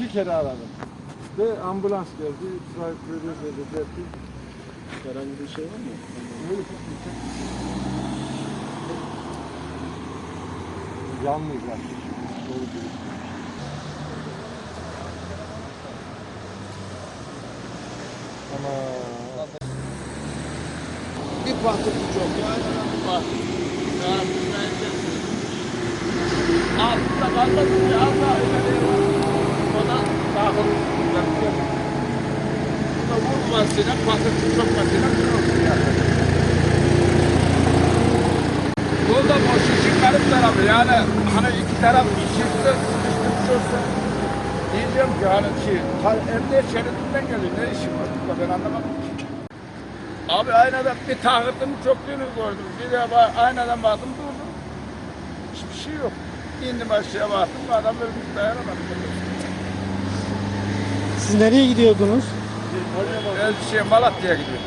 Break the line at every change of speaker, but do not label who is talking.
İki kere aradım. Ve ambulans geldi. İtfaiye kuyruğu dedi.
Herhangi bir şey var mı?
Öyle Yalnız yapmış. Doğru dürüst. Ama
Bir patlıcı çok ya.
Bak. Ya ben de Altında kaldı bir dağıl. Bu da vurmasıyla patlıcı çokmasıyla kırıldı yani. Bu da boş işin garip tarafı yani hani iki taraf işimde sıkıştırmış olsa diyeceğim ki hani ta- emniyet şeridinden geliyor ne işim var ben anlamadım ki. Abi aynadan bir tahırdım çöktüğünü gördüm. Bir de aynadan baktım durdum. Hiçbir şey yok. İndim aşağıya baktım adam ölmüş dayanamadım.
Siz nereye gidiyordunuz?
Ben şey Malatya'ya gidiyorum.